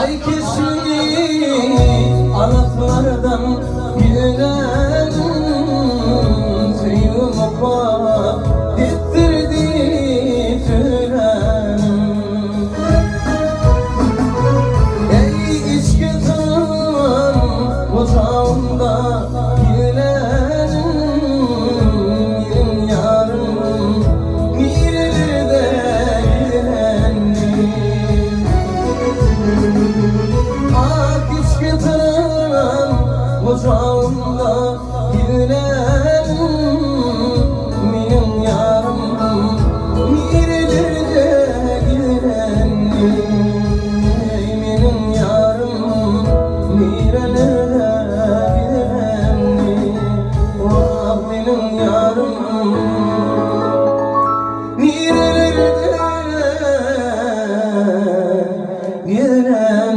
Ai que kucağımda gülen Benim yarım neredir de Benim yarım nereler de benim yarım nereler de